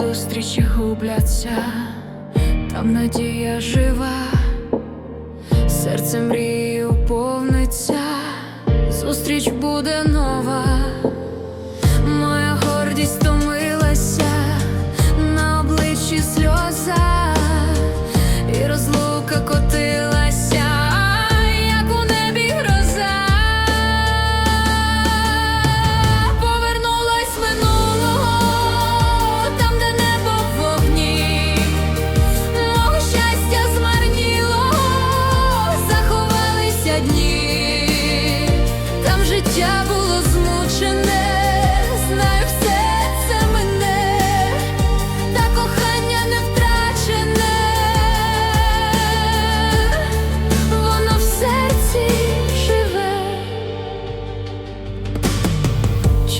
обличчя губляться, там надія жива, серце мрії уповниться, зустріч буде нова,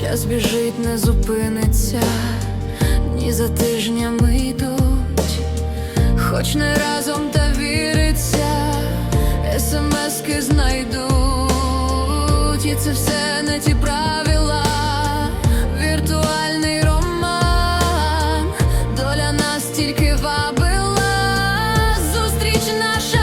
Час біжить, не зупиниться, дні за тижнями йдуть, хоч не разом та віриться, смски знайдуть, і це все не ті правила, віртуальний роман, доля нас тільки вабила, зустріч наша